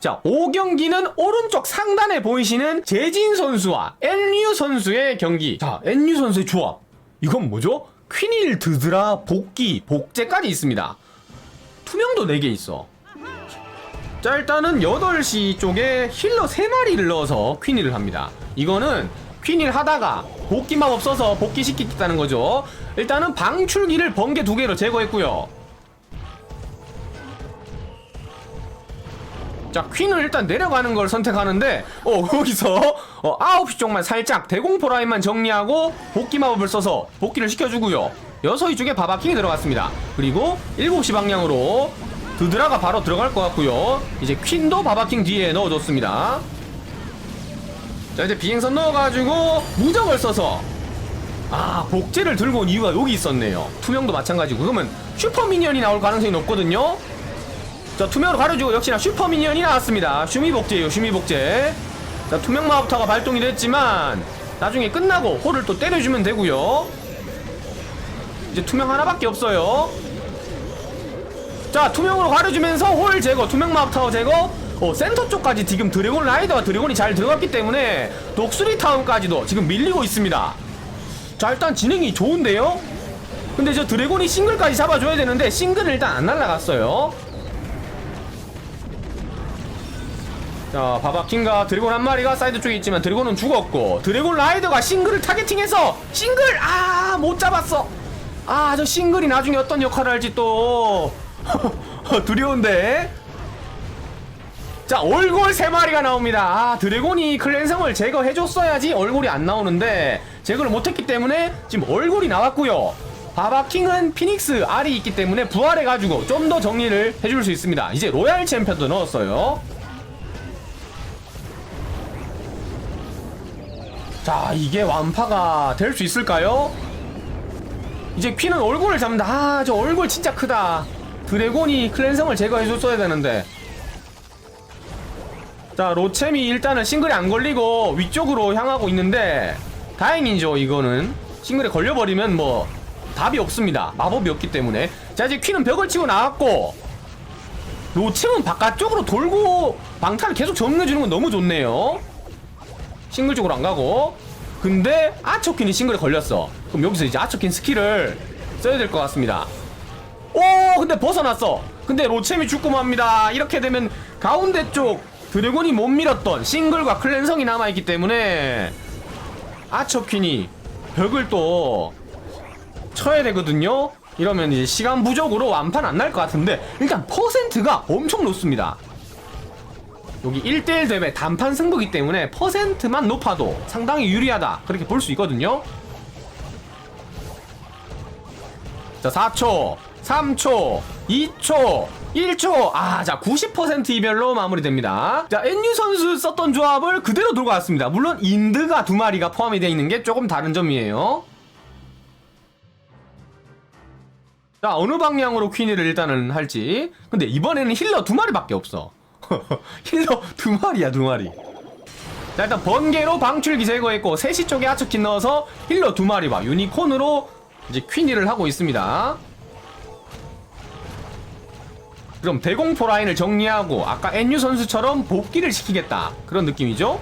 자, 5경기는 오른쪽 상단에 보이시는 재진 선수와 NU 선수의 경기. 자, NU 선수의 조합. 이건 뭐죠? 퀸일 드드라 복귀, 복제까지 있습니다. 투명도 4개 있어. 자, 일단은 8시 쪽에 힐러 3마리를 넣어서 퀸일을 합니다. 이거는 퀸일 하다가 복귀 마법 써서 복귀시키겠다는 거죠. 일단은 방출기를 번개 2개로 제거했고요. 자 퀸을 일단 내려가는 걸 선택하는데 어 여기서 어 9시 쪽만 살짝 대공포 라인만 정리하고 복귀 마법을 써서 복귀를 시켜주고요. 6시 쪽에 바바킹이 들어갔습니다. 그리고 7시 방향으로 드드라가 바로 들어갈 것 같고요. 이제 퀸도 바바킹 뒤에 넣어줬습니다. 자 이제 비행선 넣어가지고 무적을 써서 아 복제를 들고 온 이유가 여기 있었네요. 투명도 마찬가지고. 그러면 슈퍼미니언이 나올 가능성이 높거든요 자 투명으로 가려주고 역시나 슈퍼 미니언이 나왔습니다. 슈미 복제예요 슈미 복제. 자 투명 마법타가 발동이 됐지만 나중에 끝나고 홀을 또 때려주면 되고요. 이제 투명 하나밖에 없어요. 자 투명으로 가려주면서 홀 제거 투명 마법타워 제거. 어, 센터 쪽까지 지금 드래곤 라이더와 드래곤이 잘 들어갔기 때문에 독수리 타운까지도 지금 밀리고 있습니다. 자 일단 진행이 좋은데요? 근데 저 드래곤이 싱글까지 잡아줘야 되는데 싱글은 일단 안 날라갔어요 자 바바킹과 드래곤 한 마리가 사이드 쪽에 있지만 드래곤은 죽었고 드래곤 라이더가 싱글을 타겟팅해서 싱글! 아 못 잡았어. 아 저 싱글이 나중에 어떤 역할을 할지 또. 두려운데. 자 얼굴 세 마리가 나옵니다. 아 드래곤이 클랜성을 제거해줬어야지 얼굴이 안 나오는데 제거를 못했기 때문에 지금 얼굴이 나왔고요. 바바킹은 피닉스 알이 있기 때문에 부활해가지고 좀 더 정리를 해줄 수 있습니다. 이제 로얄 챔피언도 넣었어요 자 이게 완파가 될 수 있을까요? 이제 퀸은 얼굴을 잡는다. 아 저 얼굴 진짜 크다. 드래곤이 클랜성을 제거해줬어야 되는데. 자 로챔이 일단은 싱글에 안 걸리고 위쪽으로 향하고 있는데 다행이죠 이거는. 싱글에 걸려버리면 뭐 답이 없습니다. 마법이 없기 때문에. 자 이제 퀸은 벽을 치고 나왔고 로챔은 바깥쪽으로 돌고 방탄을 계속 정리해주는 건 너무 좋네요 싱글 쪽으로 안 가고. 근데 아처킨이 싱글에 걸렸어. 그럼 여기서 이제 아처킨 스킬을 써야 될 것 같습니다. 오 근데 벗어났어. 근데 로챔이 죽고 맙니다. 이렇게 되면 가운데 쪽 드래곤이 못 밀었던 싱글과 클랜성이 남아있기 때문에 아처퀸이 벽을 또 쳐야 되거든요. 이러면 이제 시간 부족으로 완판 안 날 것 같은데 일단 퍼센트가 엄청 높습니다 여기 1대1 대회 단판 승부기 때문에 퍼센트만 높아도 상당히 유리하다. 그렇게 볼 수 있거든요. 자 4초 3초 2초 1초. 아 자 90% 이별로 마무리됩니다. 자 NU 선수 썼던 조합을 그대로 들고 왔습니다. 물론 인드가 두 마리가 포함이 되어 있는 게 조금 다른 점이에요. 자 어느 방향으로 퀸이를 일단은 할지. 근데 이번에는 힐러 두 마리밖에 없어 힐러 두 마리야 두 마리. 자 일단 번개로 방출기 제거했고 3시 쪽에 아처킨 넣어서 힐러 두 마리와 유니콘으로 이제 퀸이를 하고 있습니다. 그럼 대공포 라인을 정리하고 아까 NU 선수처럼 복귀를 시키겠다. 그런 느낌이죠?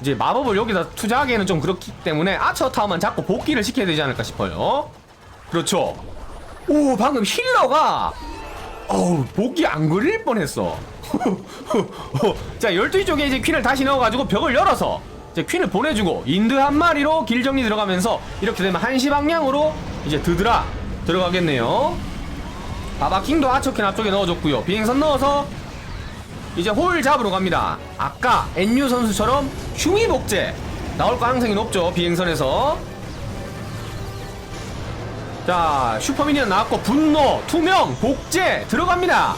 이제 마법을 여기다 투자하기에는 좀 그렇기 때문에 아처 타워만 잡고 복귀를 시켜야 되지 않을까 싶어요. 그렇죠. 오 방금 힐러가 어우 복귀 안 걸릴 뻔했어. 자 12시 쪽에 이제 퀸을 다시 넣어가지고 벽을 열어서 이제 퀸을 보내주고 인드 한 마리로 길 정리 들어가면서 이렇게 되면 1시 방향으로 이제 드드라 들어가겠네요. 바바킹도 아처킨 앞쪽에 넣어줬고요. 비행선 넣어서 이제 홀 잡으러 갑니다. 아까 NU 선수처럼 흉이 복제 나올 가능성이 높죠 비행선에서 자 슈퍼미니언 나왔고 분노 투명 복제 들어갑니다.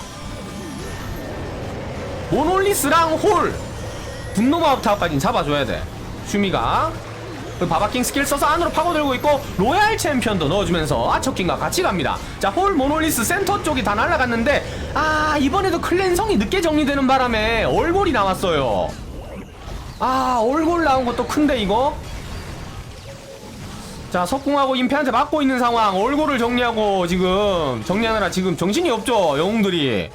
모놀리스랑 홀. 분노 마법 타워까지는 잡아줘야 돼. 슈미가. 그 바바킹 스킬 써서 안으로 파고들고 있고 로얄 챔피언도 넣어주면서 아처킹과 같이 갑니다. 자홀 모놀리스 센터 쪽이 다 날아갔는데 아 이번에도 클랜성이 늦게 정리되는 바람에 얼골이 나왔어요. 아 얼골 나온 것도 큰데 이거 자 석궁하고 임페한테 맞고 있는 상황. 얼굴을 정리하고 지금 정리하느라 지금 정신이 없죠 영웅들이.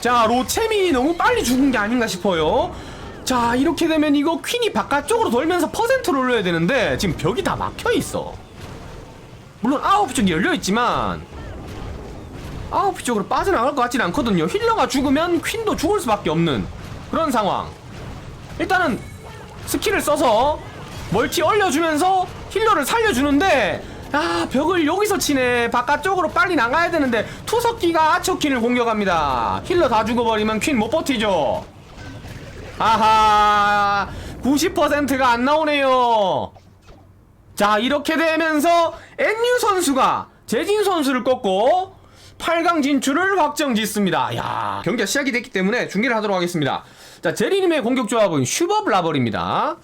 자 로챔이 너무 빨리 죽은 게 아닌가 싶어요. 자 이렇게 되면 이거 퀸이 바깥쪽으로 돌면서 퍼센트를 올려야 되는데 지금 벽이 다 막혀있어. 물론 아홉 쪽이 열려있지만 아홉 쪽으로 빠져나갈 것 같지는 않거든요. 힐러가 죽으면 퀸도 죽을 수밖에 없는 그런 상황. 일단은 스킬을 써서 멀티 얼려주면서 힐러를 살려주는데 아 벽을 여기서 치네. 바깥쪽으로 빨리 나가야 되는데 투석기가 아처퀸을 공격합니다. 힐러 다 죽어버리면 퀸 못 버티죠. 아하 90%가 안 나오네요. 자 이렇게 되면서 NU 선수가 재진 선수를 꺾고 8강 진출을 확정 짓습니다. 야 경기가 시작이 됐기 때문에 중계를 하도록 하겠습니다 자 제리님의 공격 조합은 슈버 블라벌입니다.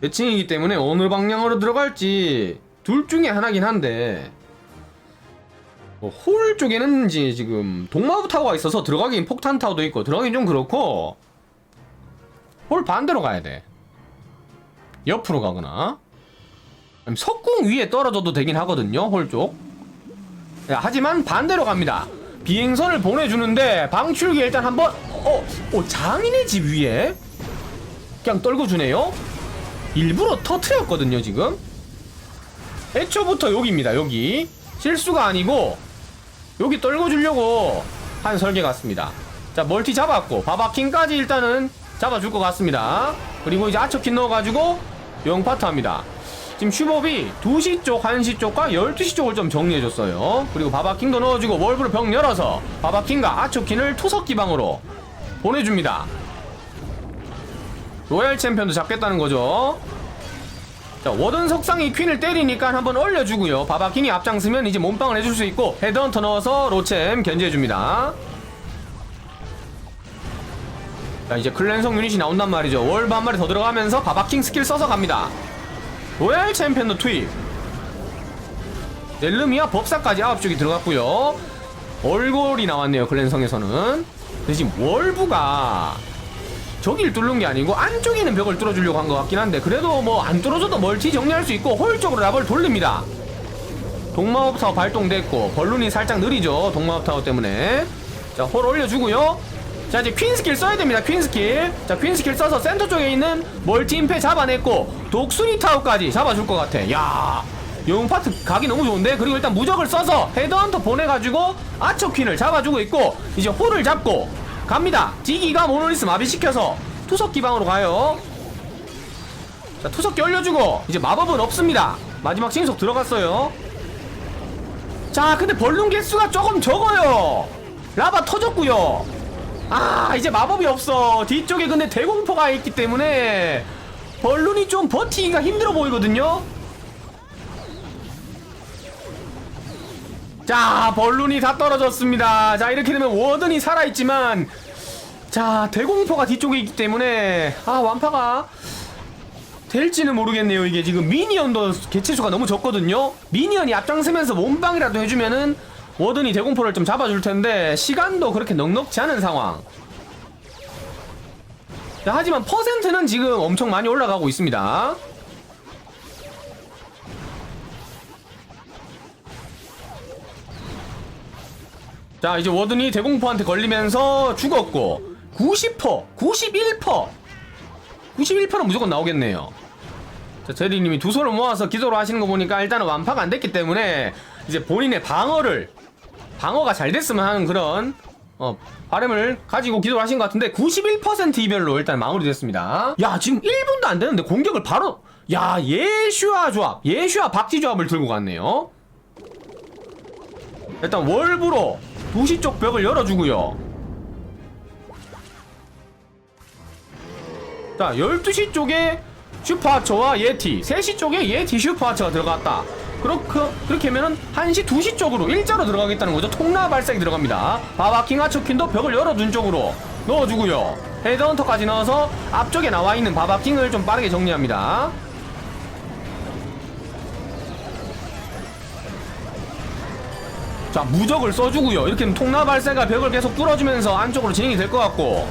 매칭이기 때문에 어느 방향으로 들어갈지 둘 중에 하나긴 한데 뭐 홀 쪽에는 이제 지금 동마부 타워가 있어서 들어가긴 폭탄 타워도 있고 들어가긴 좀 그렇고 홀 반대로 가야 돼. 옆으로 가거나. 석궁 위에 떨어져도 되긴 하거든요 홀 쪽. 하지만 반대로 갑니다 비행선을 보내주는데 방출기 일단 한번 어, 어 장인의 집 위에 그냥 떨궈주네요. 일부러 터트렸거든요 지금. 애초부터 여기입니다 여기. 실수가 아니고 여기 떨궈주려고 한 설계 같습니다. 자 멀티 잡았고 바바킹까지 일단은 잡아줄 것 같습니다. 그리고 이제 아처킨 넣어가지고 영파트 합니다 지금 슈법이 2시 쪽, 1시 쪽과 12시 쪽을 좀 정리해줬어요 그리고 바바킹도 넣어주고 월브로 벽 열어서 바바킹과 아처킨을 투석 기방으로 보내줍니다 로얄 챔피언도 잡겠다는 거죠. 자, 워든 석상이 퀸을 때리니까 한번 올려주고요. 바바킹이 앞장서면 이제 몸빵을 해줄 수 있고 헤드헌터 넣어서 로챔 견제해줍니다. 자, 이제 클랜성 유닛이 나온단 말이죠. 한 마리 더 들어가면서 바바킹 스킬 써서 갑니다. 로얄 챔피언도 투입. 넬르미와 법사까지 아홉 쪽이 들어갔고요. 얼골이 나왔네요. 클랜성에서는. 근데 월브가 저기를 뚫는 게 아니고 안쪽에 있는 벽을 뚫어주려고 한 것 같긴 한데 그래도 뭐 안 뚫어줘도 멀티 정리할 수 있고 홀 쪽으로 랍을 돌립니다 동마법 타워 발동됐고 벌룬이 살짝 느리죠 동마법 타워 때문에 자 홀 올려주고요 자 이제 퀸 스킬 써야 됩니다 퀸 스킬. 자퀸 스킬 써서 센터 쪽에 있는 멀티 임페 잡아냈고 독수리 타워까지 잡아줄 것 같아. 야 영웅 파트 각이 너무 좋은데? 그리고 일단 무적을 써서 헤드헌터 보내가지고 아처 퀸을 잡아주고 있고 이제 홀을 잡고 갑니다. 디기가 모노리스 마비시켜서 투석 기방으로 가요. 자 투석기 올려주고 이제 마법은 없습니다. 마지막 신속 들어갔어요. 자 근데 벌룬 개수가 조금 적어요. 라바 터졌고요 아 이제 마법이 없어. 뒤쪽에 근데 대공포가 있기 때문에 벌룬이 좀 버티기가 힘들어 보이거든요? 자 벌룬이 다 떨어졌습니다. 자 이렇게 되면 워든이 살아있지만 자 대공포가 뒤쪽에 있기 때문에 아 완파가 될지는 모르겠네요. 이게 지금 미니언도 개체수가 너무 적거든요? 미니언이 앞장서면서 몸빵이라도 해주면은 워든이 대공포를 좀 잡아줄 텐데 시간도 그렇게 넉넉지 않은 상황. 자, 하지만 퍼센트는 지금 엄청 많이 올라가고 있습니다. 자 이제 워든이 대공포한테 걸리면서 죽었고 90% 91% 91%는 무조건 나오겠네요. 자 제리님이 두 손을 모아서 기도를 하시는 거 보니까 일단은 완파가 안 됐기 때문에 이제 본인의 방어를 방어가 잘 됐으면 하는 그런 어 바람을 가지고 기도를 하신 것 같은데 91% 이별로 일단 마무리됐습니다. 야 지금 1분도 안 되는데 공격을 바로 야 예슈아 조합 예슈아 박지 조합을 들고 갔네요. 일단 월브로 2시 쪽 벽을 열어주고요. 자 12시 쪽에 슈퍼하처와 예티 3시 쪽에 예티 슈퍼하처가 들어갔다 그렇게, 그렇게 하면은 1시 2시 쪽으로 일자로 들어가겠다는 거죠. 통나 발색이 들어갑니다. 바바킹 하처킨도 벽을 열어둔 쪽으로 넣어주고요. 헤드헌터까지 넣어서 앞쪽에 나와 있는 바바킹을 좀 빠르게 정리합니다. 자 무적을 써주고요. 이렇게 통나 발세가 벽을 계속 뚫어주면서 안쪽으로 진행이 될 것 같고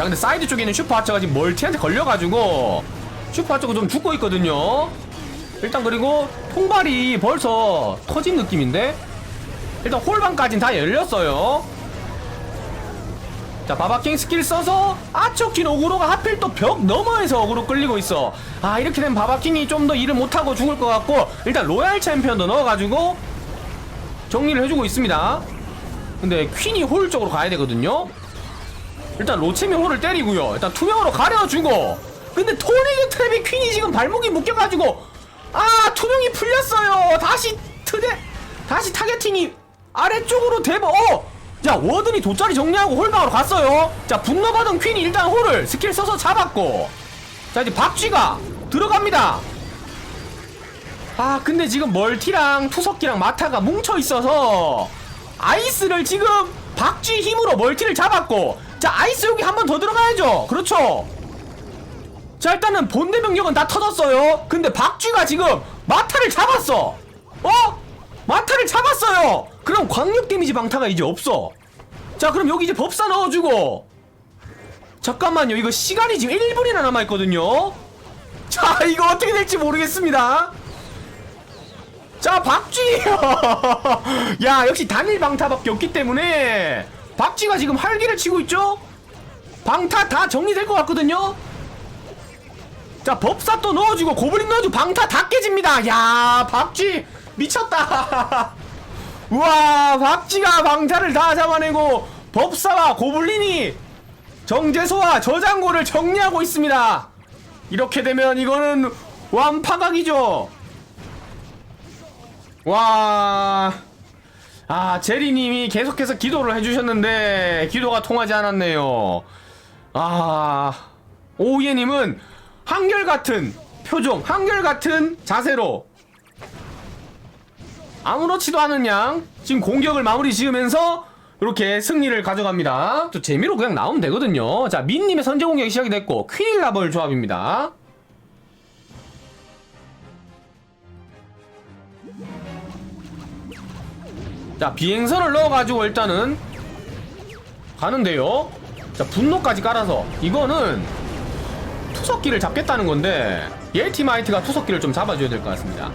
자 근데 사이드 쪽에 있는 슈퍼하처가 지금 멀티한테 걸려가지고 슈퍼 쪽은 좀 죽고 있거든요. 일단 그리고 통발이 벌써 터진 느낌인데? 일단 홀방까지는 다 열렸어요. 자 바바킹 스킬 써서 아초킨 오그로가 하필 또 벽 너머에서 어그로 끌리고 있어. 아 이렇게 되면 바바킹이 좀 더 일을 못하고 죽을 것 같고 일단 로얄 챔피언도 넣어가지고 정리를 해주고 있습니다. 근데 퀸이 홀 쪽으로 가야 되거든요 일단 홀을 때리고요. 일단 투명으로 가려주고. 근데 토네이도 트랩이 퀸이 지금 발목이 묶여가지고 아 투명이 풀렸어요. 다시 트대 다시 타겟팅이 아래쪽으로 대버 어! 자 워든이 돗자리 정리하고 홀방으로 갔어요. 자 분노받은 퀸이 일단 홀을 스킬 써서 잡았고. 자 이제 박쥐가 들어갑니다. 아 근데 지금 멀티랑 투석기랑 마타가 뭉쳐 있어서 아이스를 지금 박쥐 힘으로 멀티를 잡았고 자 아이스 여기 한 번 더 들어가야죠. 그렇죠? 자 일단은 본대 병력은 다 터졌어요. 근데 박쥐가 지금 마타를 잡았어. 어? 마타를 잡았어요. 그럼 광역 데미지 방타가 이제 없어. 자 그럼 여기 이제 법사 넣어주고. 잠깐만요. 이거 시간이 지금 1분이나 남아있거든요. 자 이거 어떻게 될지 모르겠습니다. 자 박쥐! 야 역시 단일 방타밖에 없기 때문에 박쥐가 지금 활기를 치고 있죠? 방타 다 정리될 것 같거든요? 자 법사 또 넣어주고 고블린 넣어주고 방타 다 깨집니다. 야 박쥐 미쳤다. 우와 박쥐가 방타를 다 잡아내고 법사와 고블린이 정제소와 저장고를 정리하고 있습니다. 이렇게 되면 이거는 완파각이죠? 와... 아 제리님이 계속해서 기도를 해주셨는데 기도가 통하지 않았네요. 아... 오우예님은 한결같은 표정 한결같은 자세로 아무렇지도 않은 양 지금 공격을 마무리 지으면서 이렇게 승리를 가져갑니다. 또 재미로 그냥 나오면 되거든요. 자 민님의 선제 공격이 시작이 됐고 퀸일라벌 조합입니다 자 비행선을 넣어가지고 일단은 가는데요. 자 분노까지 깔아서 이거는 투석기를 잡겠다는 건데 예티마이트가 투석기를 좀 잡아줘야 될 것 같습니다.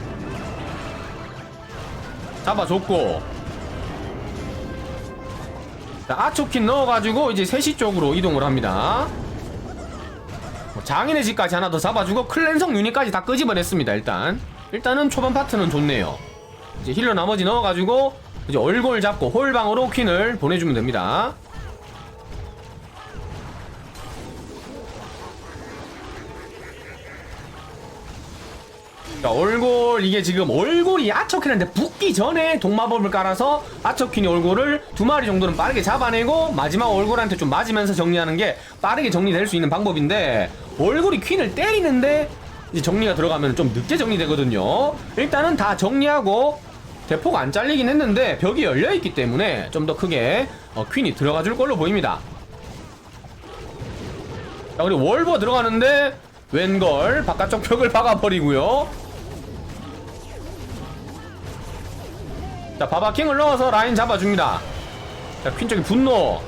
잡아줬고. 자 아초킨 넣어가지고 이제 3시 쪽으로 이동을 합니다. 뭐 장인의 집까지 하나 더 잡아주고 클랜성 유닛까지 다 끄집어냈습니다 일단. 일단은 초반 파트는 좋네요. 이제 힐러 나머지 넣어가지고 이제 얼굴 잡고 홀방으로 퀸을 보내주면 됩니다 자, 얼굴 이게 지금 얼굴이 아처퀸한테 붙기 전에 동마법을 깔아서 아처퀸이 얼굴을 두 마리 정도는 빠르게 잡아내고 마지막 얼굴한테 좀 맞으면서 정리하는 게 빠르게 정리될 수 있는 방법인데 얼굴이 퀸을 때리는데 이제 정리가 들어가면 좀 늦게 정리되거든요. 일단은 다 정리하고 대포가 안 잘리긴 했는데 벽이 열려 있기 때문에 좀 더 크게 어, 퀸이 들어가 줄 걸로 보입니다. 자, 그리고 월버 들어가는데 웬걸? 바깥쪽 벽을 박아버리고요. 자 바바킹을 넣어서 라인 잡아줍니다. 자 퀸 쪽에 분노.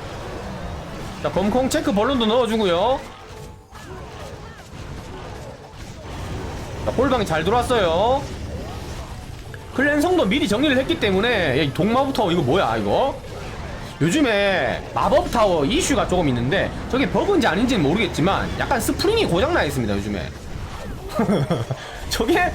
자 검콩 체크 벌룬도 넣어주고요. 자 홀방이 잘 들어왔어요 클랜성도 미리 정리를 했기 때문에 야, 동마부터 이거 뭐야 이거? 요즘에 마법 타워 이슈가 조금 있는데 저게 버그인지 아닌지는 모르겠지만 약간 스프링이 고장나 있습니다 요즘에. 저게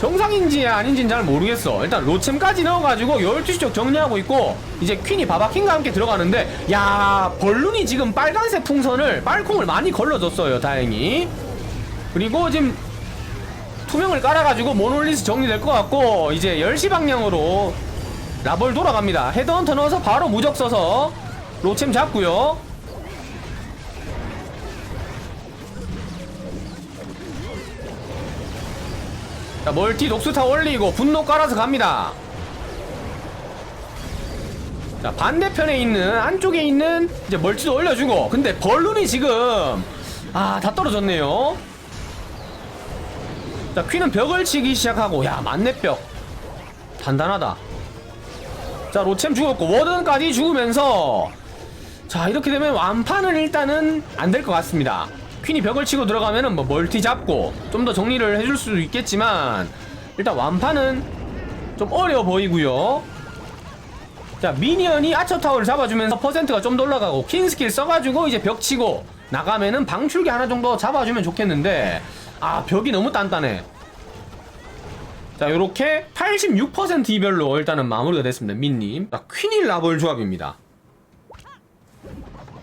정상인지 아닌지는 잘 모르겠어. 일단 로챔까지 넣어가지고 12시 쪽 정리하고 있고 이제 퀸이 바바킹과 함께 들어가는데 야 벌룬이 지금 빨간색 풍선을 빨콩을 많이 걸러줬어요 다행히. 그리고 지금 투명을 깔아가지고 모놀리스 정리될 것 같고 이제 10시 방향으로 라벌 돌아갑니다. 헤드헌터 넣어서 바로 무적 써서 로챔 잡고요. 자 멀티 녹수타 올리고 분노 깔아서 갑니다. 자 반대편에 있는 안쪽에 있는 이제 멀티도 올려주고 근데 벌룬이 지금 아 다 떨어졌네요 자 퀸은 벽을 치기 시작하고 야 만렙벽. 단단하다. 자 로챔 죽었고 워든까지 죽으면서 자 이렇게 되면 완판은 일단은 안 될 것 같습니다. 퀸이 벽을 치고 들어가면은 뭐 멀티 잡고 좀 더 정리를 해줄 수 있겠지만 일단 완파는 좀 어려워 보이고요. 자 미니언이 아처타워를 잡아주면서 퍼센트가 좀 더 올라가고 퀸 스킬 써가지고 이제 벽 치고 나가면은 방출기 하나 정도 잡아주면 좋겠는데 아 벽이 너무 단단해. 자 요렇게 86% 이별로 일단은 마무리가 됐습니다 민님. 자 퀸일 라볼 조합입니다.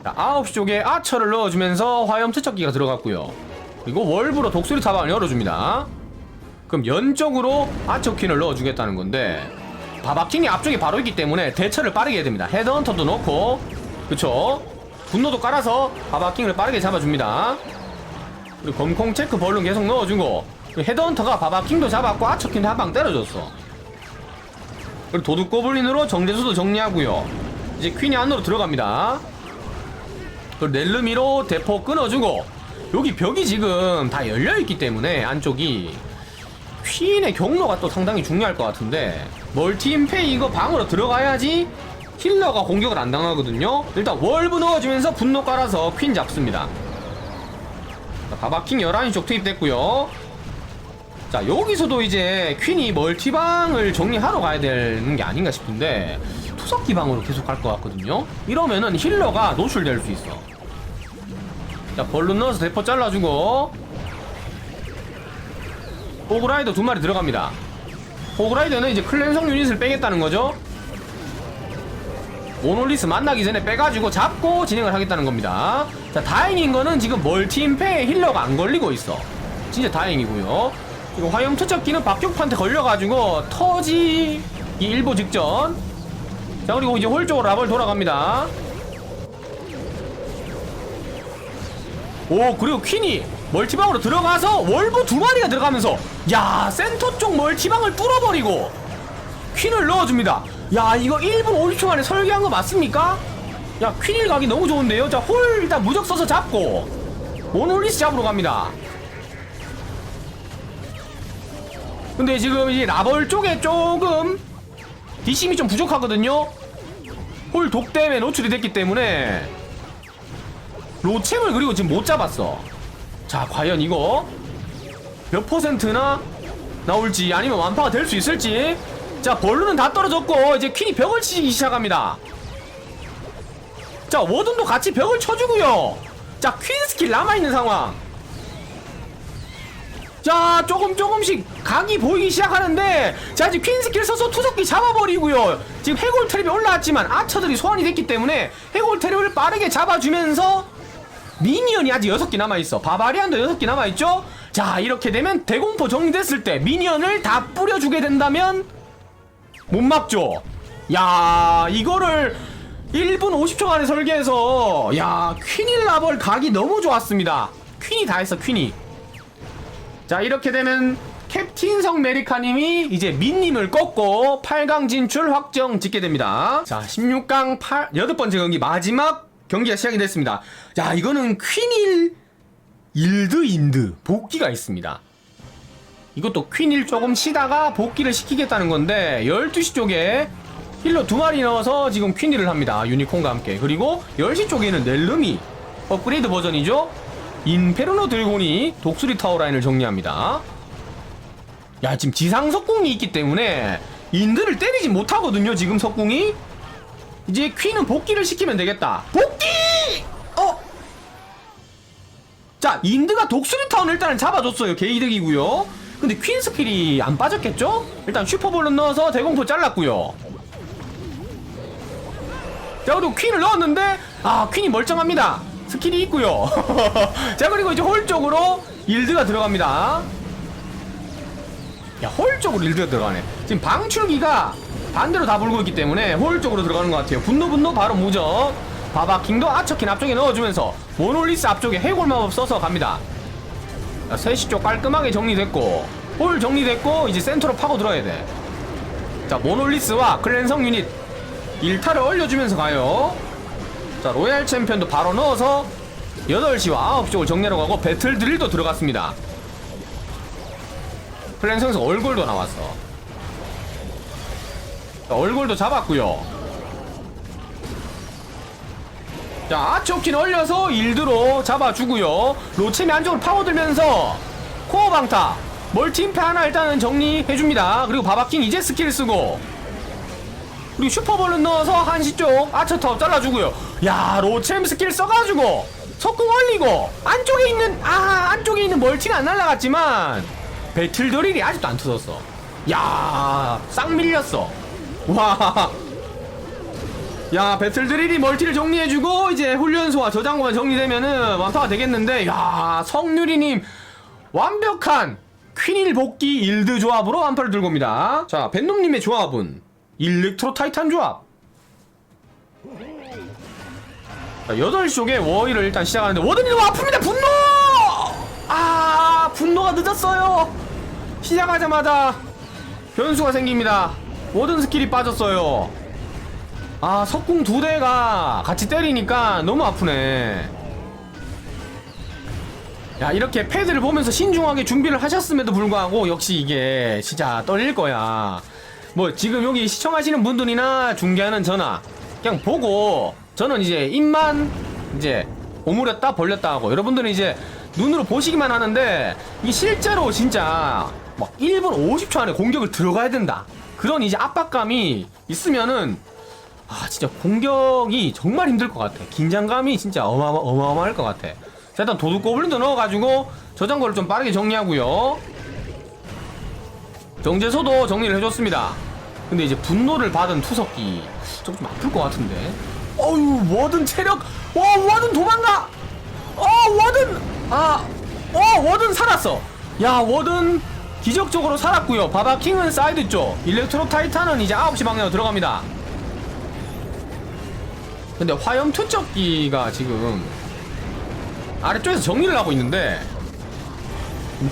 자 9시 쪽에 아처를 넣어주면서 화염 투척기가 들어갔고요. 그리고 월브로 독수리 타방을 열어줍니다. 그럼 연쪽으로 아처 퀸을 넣어주겠다는 건데 바바킹이 앞쪽에 바로 있기 때문에 대처를 빠르게 해야 됩니다. 헤드헌터도 넣고 그쵸? 분노도 깔아서 바바킹을 빠르게 잡아줍니다 그리고 검콩 체크 벌룬 계속 넣어주고 그 헤드헌터가 바바킹도 잡았고 아처킹도 한 방 때려줬어. 그리고 도둑 고블린으로 정제수도 정리하고요. 이제 퀸이 안으로 들어갑니다. 그리고 넬르미로 대포 끊어주고 여기 벽이 지금 다 열려있기 때문에 안쪽이 퀸의 경로가 또 상당히 중요할 것 같은데 멀티임페이 이거 방으로 들어가야지 힐러가 공격을 안 당하거든요. 일단 월브 넣어주면서 분노 깔아서 퀸 잡습니다 자, 바바킹 11시 쪽 투입됐고요. 자 여기서도 이제 퀸이 멀티방을 정리하러 가야 되는 게 아닌가 싶은데 투석기 방으로 계속 갈 것 같거든요. 이러면은 힐러가 노출될 수 있어. 자 벌룬 넣어서 대포 잘라주고 호그라이더 두 마리 들어갑니다. 호그라이더는 이제 클랜성 유닛을 빼겠다는 거죠 모놀리스 만나기 전에 빼가지고 잡고 진행을 하겠다는 겁니다. 자 다행인 거는 지금 멀티임페에 힐러가 안 걸리고 있어. 진짜 다행이고요. 그리고 화염 투척기는 박격판한테 걸려가지고 터지기 일보 직전. 자 그리고 이제 홀 쪽으로 라벌 돌아갑니다. 오 그리고 퀸이 멀티방으로 들어가서 월브 두 마리가 들어가면서 야 센터 쪽 멀티방을 뚫어버리고 퀸을 넣어줍니다 야 이거 1분 50초 만에 설계한 거 맞습니까? 야 퀸일 각이 너무 좋은데요? 자홀 일단 무적 써서 잡고 모놀리스 잡으러 갑니다. 근데 지금 이 라벌 쪽에 조금 뒷심이 좀 부족하거든요? 홀독 때문에 노출이 됐기 때문에 로챔을 그리고 지금 못 잡았어. 자 과연 이거 몇 퍼센트나 나올지 아니면 완파가 될 수 있을지 자 벌루는 다 떨어졌고 이제 퀸이 벽을 치기 시작합니다. 자 워든도 같이 벽을 쳐주고요. 자 퀸 스킬 남아있는 상황. 자 조금 조금씩 각이 보이기 시작하는데 자 이제 퀸 스킬 써서 투석기 잡아버리고요. 지금 해골 트랩이 올라왔지만 아처들이 소환이 됐기 때문에 해골 트랩을 빠르게 잡아주면서 미니언이 아직 6개 남아있어. 바바리안도 6개 남아있죠? 자 이렇게 되면 대공포 정리됐을 때 미니언을 다 뿌려주게 된다면 못 막죠. 야 이거를 1분 50초 만에 설계해서 야 퀸일 라벌 각이 너무 좋았습니다. 퀸이 다 했어 퀸이. 자 이렇게 되면 캡틴성 메리카님이 이제 민님을 꺾고 8강 진출 확정 짓게 됩니다. 자 16강 8, 8번째 경기 마지막 경기가 시작이 됐습니다. 자 이거는 퀸일 일드 인드 복귀가 있습니다 이것도 퀸일 조금 쉬다가 복귀를 시키겠다는 건데 12시 쪽에 힐러 두 마리 넣어서 지금 퀸일을 합니다. 유니콘과 함께. 그리고 10시 쪽에는 넬름이 업그레이드 버전이죠? 인페르노 드래곤이 독수리 타워 라인을 정리합니다. 야 지금 지상 석궁이 있기 때문에 인드를 때리지 못하거든요 지금 석궁이. 이제 퀸은 복귀를 시키면 되겠다. 복귀! 어? 자 인드가 독수리 타운을 일단은 잡아줬어요. 개이득이고요 근데 퀸 스킬이 안 빠졌겠죠? 일단 슈퍼볼은 넣어서 대공포 잘랐고요. 자 그리고 퀸을 넣었는데 아 퀸이 멀쩡합니다. 스킬이 있고요. 자 그리고 이제 홀 쪽으로 일드가 들어갑니다. 야홀 쪽으로 일드가 들어가네. 지금 방출기가 반대로 다 불고 있기 때문에 홀 쪽으로 들어가는 것 같아요. 분노 분노 바로 무적. 바바킹도 아처킨 앞쪽에 넣어주면서 모놀리스 앞쪽에 해골 마법 써서 갑니다 자, 3시 쪽 깔끔하게 정리됐고 홀 정리됐고 이제 센터로 파고 들어야 돼자 모놀리스와 클랜성 유닛. 일타를 올려주면서 가요. 자 로얄 챔피언도 바로 넣어서 8시와 9시 쪽을 정리하러 가고 배틀 드릴도 들어갔습니다. 클랜성에서 얼굴도 나왔어. 자, 얼굴도 잡았고요 자 아초킨 올려서 일드로 잡아주고요. 로체미 안쪽으로 파고들면서 코어 방타. 멀티임패 하나 일단은 정리해줍니다. 그리고 바바킹 이제 스킬 쓰고. 그리고 슈퍼볼은 넣어서 한시 쪽 아처터 잘라주고요. 야 로챔 스킬 써가지고 석궁 올리고 안쪽에 있는 아 안쪽에 있는 멀티가 안 날라갔지만 배틀 드릴이 아직도 안 터졌어. 야싹 밀렸어. 와 야 배틀 드릴이 멀티를 정리해주고 이제 훈련소와 저장고만 정리되면은 완파가 되겠는데 야 성유리님 완벽한 퀸일 복귀 일드 조합으로 완파를 들고 옵니다. 자 벤놈님의 조합은 일렉트로 타이탄 조합. 자 8시 쪽에 워이를 일단 시작하는데 워든이 너무 아픕니다 분노! 아 분노가 늦었어요. 시작하자마자 변수가 생깁니다. 워든 스킬이 빠졌어요 아 석궁 두 대가 같이 때리니까 너무 아프네. 야 이렇게 패드를 보면서 신중하게 준비를 하셨음에도 불구하고 역시 이게 진짜 떨릴 거야. 뭐 지금 여기 시청하시는 분들이나 중계하는 전화 그냥 보고 저는 이제 입만 이제 오므렸다 벌렸다 하고 여러분들은 이제 눈으로 보시기만 하는데 이게 실제로 진짜 막 1분 50초 안에 공격을 들어가야 된다. 그런 이제 압박감이 있으면은 아 진짜 공격이 정말 힘들 것 같아. 긴장감이 진짜 어마어마, 어마어마할 것 같아. 자 일단 도둑 고블린도 넣어가지고 저장고를 좀 빠르게 정리하고요. 정제소도 정리를 해줬습니다. 근데 이제 분노를 받은 투석기. 좀, 좀 아플 것 같은데. 어유 워든 체력! 와 워든 도망가! 어 워든! 아어 워든 살았어. 야 워든 기적적으로 살았고요. 바바킹은 사이드 쪽. 일렉트로 타이탄은 이제 9시 방향으로 들어갑니다 근데 화염 투척기가 지금 아래쪽에서 정리를 하고 있는데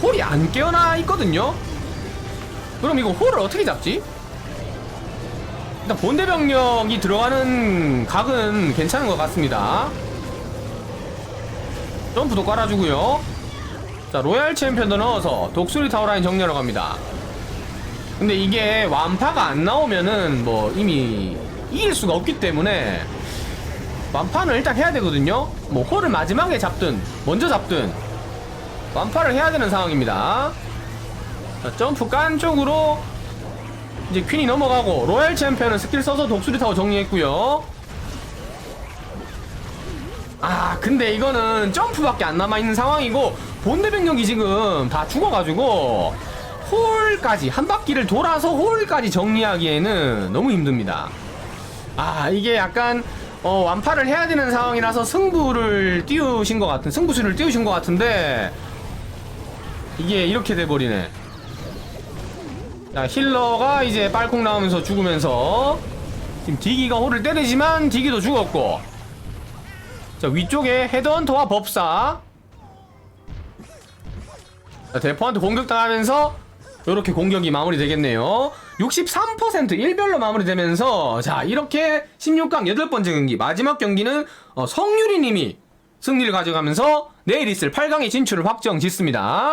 홀이 안 깨어나 있거든요? 그럼 이거 홀을 어떻게 잡지? 일단 본대 병력이 들어가는 각은 괜찮은 것 같습니다. 점프도 깔아주고요. 자 로얄 챔피언도 넣어서 독수리 타워라인 정리하러 갑니다. 근데 이게 완파가 안 나오면은 뭐 이미 이길 수가 없기 때문에 완파는 일단 해야 되거든요. 뭐 홀을 마지막에 잡든 먼저 잡든 완파를 해야 되는 상황입니다. 자, 점프 깐 쪽으로 이제 퀸이 넘어가고 로얄 챔피언은 스킬 써서 독수리 타워 정리했고요. 아 근데 이거는 점프밖에 안 남아있는 상황이고 본대 병력이 지금 다 죽어가지고 홀까지 한 바퀴를 돌아서 홀까지 정리하기에는 너무 힘듭니다. 아 이게 약간 어, 완파를 해야 되는 상황이라서 승부를 띄우신 것 같은 승부수를 띄우신 것 같은데 이게 이렇게 돼버리네. 자 힐러가 이제 빨콩 나오면서 죽으면서 지금 디기가 홀을 때리지만 디기도 죽었고. 자 위쪽에 헤드헌터와 법사. 자, 대포한테 공격당하면서 이렇게 공격이 마무리되겠네요 63% 일별로 마무리되면서 자 이렇게 16강 여덟 번째 경기 마지막 경기는 어, 성유리님이 승리를 가져가면서 내일 있을 8강의 진출을 확정 짓습니다